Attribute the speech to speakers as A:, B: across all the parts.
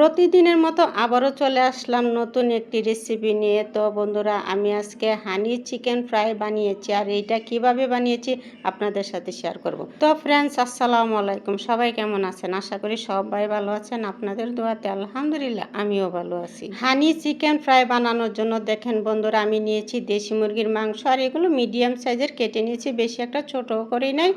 A: প্রতিদিনের মতো আবারও চলে আসলাম নতুন একটি রেসিপি নিয়ে। তো বন্ধুরা, আমি আজকে হানি চিকেন ফ্রাই বানিয়েছি আর এইটা কীভাবে বানিয়েছি আপনাদের সাথে শেয়ার করব। তো ফ্রেন্ডস আসসালামু আলাইকুম। সবাই কেমন আছেন? আশা করি সবাই ভালো আছেন। আপনাদের দোয়াতে আলহামদুলিল্লাহ, আমিও ভালো আছি। হানি চিকেন ফ্রাই বানানোর জন্য দেখেন বন্ধুরা, আমি নিয়েছি দেশি মুরগির মাংস আর এগুলো মিডিয়াম সাইজের কেটে নিয়েছি। বেশি একটা ছোট করে নাই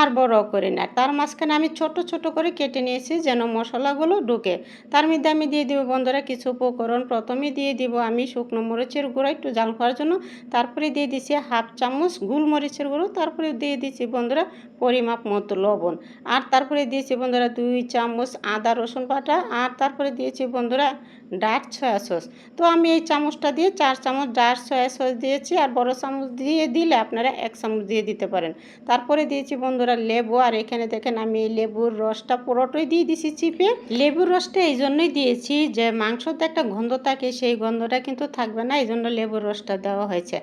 A: আর বড় করে নাই। তার মাঝখানে আমি ছোট ছোট করে কেটে নিয়েছি যেন মশলাগুলো ঢুকে। তার মধ্যে দামি দিয়ে দিব বন্ধুরা, কিছু উপকরণ। প্রথমে দিয়ে দিব আমি শুকনো মরিচের গুঁড়ো, একটু জাল করার জন্য। তারপরে দিয়ে দিছি হাফ চামচ গুলমরিচের গুঁড়ো। তারপরে দিয়ে দিচ্ছি বন্ধুরা পরিমাপ মতো লবণ। আর তারপরে দিয়েছি বন্ধুরা দুই চামচ আদা রসুন বাটা। আর তারপরে দিয়েছি বন্ধুরা ডার্ক সয়া সস। তো আমি এই চামচটা দিয়ে চার চামচ ডার্ক সয়া সস দিয়েছি। আর বড় চামচ দিয়ে দিলে আপনারা এক চামচ দিয়ে দিতে পারেন। তারপরে দিয়েছি বন্ধুরা লেবু। আর এখানে দেখেন আমি এই লেবুর রসটা পুরোটাই দিয়ে দিছি চিপে। লেবুর রসটা এই জন্যই দিয়েছি যে মাংসতে একটা গন্ধ থাকে, সেই গন্ধটা কিন্তু থাকবে না এই জন্য লেবুর রসটা দেওয়া হয়েছে।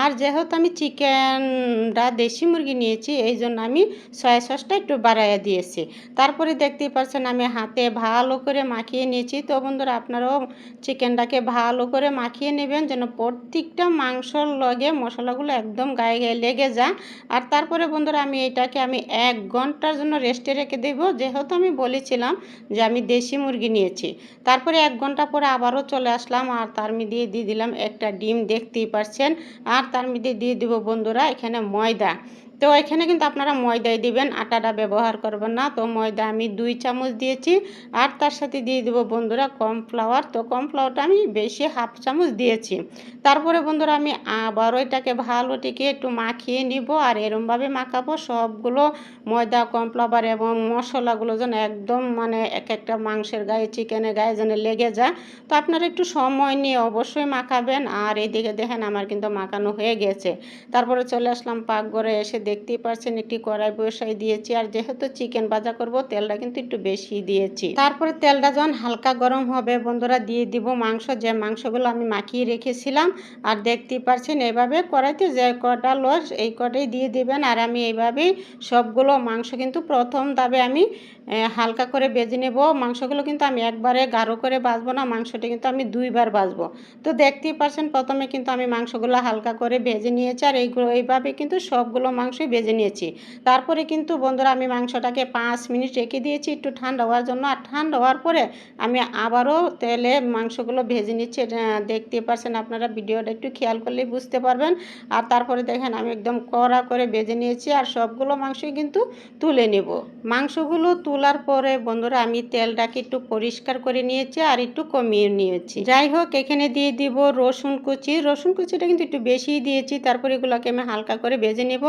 A: আর যেহেতু আমি চিকেনটা দেশি মুরগি নিয়েছি এই জন্য আমি সয়া সসটা একটু বাড়াইয়া দিয়েছি। তারপরে দেখতেই পাচ্ছেন আমি হাতে ভালো করে মাখিয়ে নিয়েছি। তো বন্ধুরা, আপনারাও চিকেনটাকে ভালো করে মাখিয়ে নেবেন যেন প্রত্যেকটা মাংসর লগে মশলাগুলো একদম গায়ে গায়ে লেগে যায়। আর তারপরে বন্ধুরা, আমি এটাকে আমি এক ঘণ্টার জন্য রেস্টে রেখে দেবো। যেহেতু আমি বলেছিলাম যে আমি দেশি মুরগি নিয়েছি তারপরে এক ঘণ্টা পরে আবারও চলে আসলাম আর তার মধ্যে দিয়ে দিলাম একটা ডিম। দেখতেই পাচ্ছেন আর তার মধ্যে দিয়ে দিব বন্ধুরা এখানে ময়দা। তো এখানে কিন্তু আপনারা ময়দাই দিবেন, আটাটা ব্যবহার করবেন না। তো ময়দা আমি দুই চামচ দিয়েছি আর তার সাথে দিয়ে দেবো বন্ধুরা কর্নফ্লাওয়ার। তো কর্নফ্লাওয়ারটা আমি বেশি হাফ চামচ দিয়েছি। তারপরে বন্ধুরা আমি আবারও এটাকে ভালো টিকে একটু মাখিয়ে নিব আর এরমভাবে মাখাবো। সবগুলো ময়দা, কর্নফ্লাওয়ার এবং মশলাগুলো যেন একদম মানে এক একটা মাংসের গায়ে, চিকেনের গায়ে যেন লেগে যায়। তো আপনারা একটু সময় নিয়ে অবশ্যই মাখাবেন। আর এদিকে দেখেন আমার কিন্তু মাখানো হয়ে গেছে। তারপরে চলে আসলাম পাকঘরে এসে দেখতেই পারছেন, একটি কড়াই বসাই দিয়েছি। আর যেহেতু চিকেন ভাজা করব, তেলটা কিন্তু একটু বেশি দিয়েছি। তারপরে তেলটা যখন হালকা গরম হবে, বন্ধুরা, দিয়ে দিব মাংস। যে মাংসগুলো আমি মাখিয়ে রেখেছিলাম, আর দেখতেই পারছেন, এভাবে কড়াইতে যে কটা লস, এই কটাই দিয়ে দিবেন। আর আমি এইভাবেই সবগুলো মাংস কিন্তু প্রথম দাবে আমি হালকা করে বেজে নেব। মাংসগুলো কিন্তু আমি একবারে গাঢ় করে বাজবো না, মাংসটা কিন্তু আমি দুইবার বাজবো তো দেখতেই পারছেন, প্রথমে কিন্তু আমি মাংসগুলো হালকা করে ভেজে নিয়েছি আর এইগুলো, এইভাবে কিন্তু সবগুলো মাংসই ভেজে নিয়েছি। তারপরে কিন্তু বন্ধুরা আমি মাংসটাকে পাঁচ মিনিট রেখে দিয়েছি একটু ঠান্ডা হওয়ার জন্য। আর ঠান্ডা হওয়ার পরে আমি আবারও তেলে মাংসগুলো ভেজে নিচ্ছি। দেখতে পারছেন আপনারা, ভিডিওটা একটু খেয়াল করলেই বুঝতে পারবেন। আর তারপরে দেখেন, আমি একদম কড়া করে ভেজে নিয়েছি আর সবগুলো মাংসই কিন্তু তুলে নেব। মাংসগুলো তোলার পরে বন্ধুরা আমি তেলটাকে একটু পরিষ্কার করে নিয়েছি আর একটু কমিয়ে নিয়েছি। যাই হোক, এখানে দিয়ে দিব রসুন কুচি। রসুন কুচিটা কিন্তু একটু বেশি দিয়েছি। তারপরে এগুলোকে আমি হালকা করে ভেজে নেব।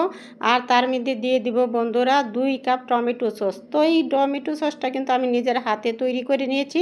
A: আর তার মধ্যে দিয়ে দিব বন্ধুরা দুই কাপ টমেটো সস। তো এই টমেটো সসটা কিন্তু আমি নিজের হাতে তৈরি করে নিয়েছি।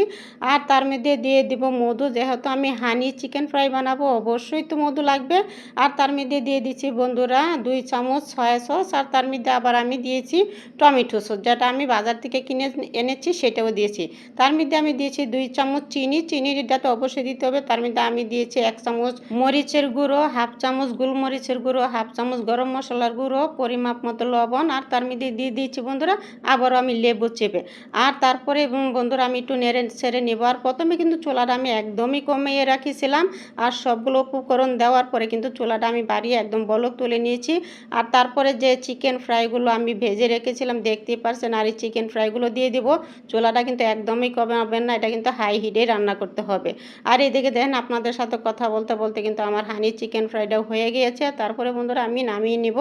A: আর তার মধ্যে দিয়ে দিব মধু। যেহেতু আমি হানি চিকেন ফ্রাই বানাবো, অবশ্যই তো মধু লাগবে। আর তার মধ্যে দিয়ে দিচ্ছি বন্ধুরা দুই চামচ সয়া সস। আর তার মধ্যে আবার আমি দিয়েছি টমেটো সস, যেটা আমি বাজার থেকে কিনে এনেছি, সেটাও দিয়েছি। তার মধ্যে আমি দিয়েছি দুই চামচ চিনি। চিনিটা তো অবশ্যই দিতে হবে। তার মধ্যে আমি দিয়েছি এক চামচ মরিচের গুঁড়ো, হাফ চামচ গুলমরিচের গুঁড়ো, হাফ চামচ গরম মশলার গুঁড়ো, পরিমাপ মতো লবণ আর তার মধ্যে দিয়ে দিয়েছি বন্ধুরা, আবারও আমি লেবু চেপে। আর তারপরে বন্ধুরা আমি একটু নেড়ে ছেড়ে নেব। আর প্রথমে কিন্তু চোলাটা আমি একদমই কমিয়ে রাখিছিলাম আর সবগুলো উপকরণ দেওয়ার পরে কিন্তু চোলাটা আমি বাড়িয়ে একদম বলক তুলে নিয়েছি। আর তারপরে যে চিকেন ফ্রাইগুলো আমি ভেজে রেখেছিলাম, দেখতেই পারছেন, আর এই চিকেন ফ্রাইগুলো দিয়ে দিব। চোলাটা কিন্তু একদমই কমাবেন না, এটা কিন্তু হাই হিটে রান্না করতে হবে। আর এদিকে দেখেন আপনাদের সাথে কথা বলতে বলতে কিন্তু আমার হানি চিকেন ফ্রাইটাও হয়ে গিয়েছে। তারপরে বন্ধুরা আমি নামিয়ে নিব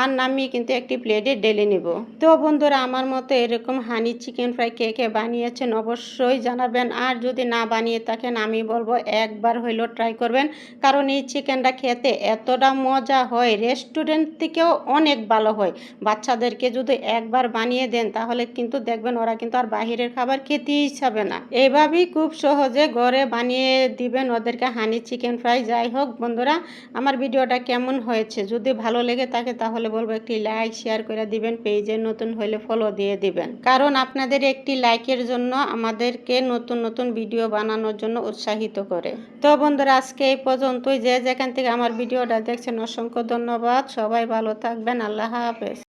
A: আর নামিয়ে কিন্তু একটি প্লেটে ডেলে নিব। তো বন্ধুরা আমার মতো এরকম হানি চিকেন ফ্রাই কে কে বানিয়েছেন অবশ্যই জানাবেন। আর যদি না বানিয়ে থাকেন, আমি বলব একবার হইলেও ট্রাই করবেন। কারণ এই চিকেনটা খেতে এতটা মজা হয় রেস্টুরেন্ট থেকেও অনেক ভালো হয়। বাচ্চাদেরকে যদি একবার বানিয়ে দেন, তাহলে কিন্তু দেখবেন ওরা কিন্তু আর বাহিরের খাবার খেতেই ইচ্ছাবে না। এইভাবেই খুব সহজে ঘরে বানিয়ে দিবেন ওদেরকে হানি চিকেন ফ্রাই যাই হোক বন্ধুরা, আমার ভিডিওটা কেমন হয়েছে? যদি ভালো লেগে থাকে তাহলে বলব একটি লাইক শেয়ার করে দিবেন, পেজে নতুন হলে ফলো দিয়ে দিবেন। কারণ আপনাদের একটি লাইকের জন্য আমাদেরকে নতুন নতুন ভিডিও বানানোর জন্য উৎসাহিত করে। তো বন্ধুরা, আজকে এই পর্যন্তই। যে যেখান থেকে আমার ভিডিওটা দেখছেন, অসংখ্য ধন্যবাদ। সবাই ভালো থাকবেন। আল্লাহ হাফেজ।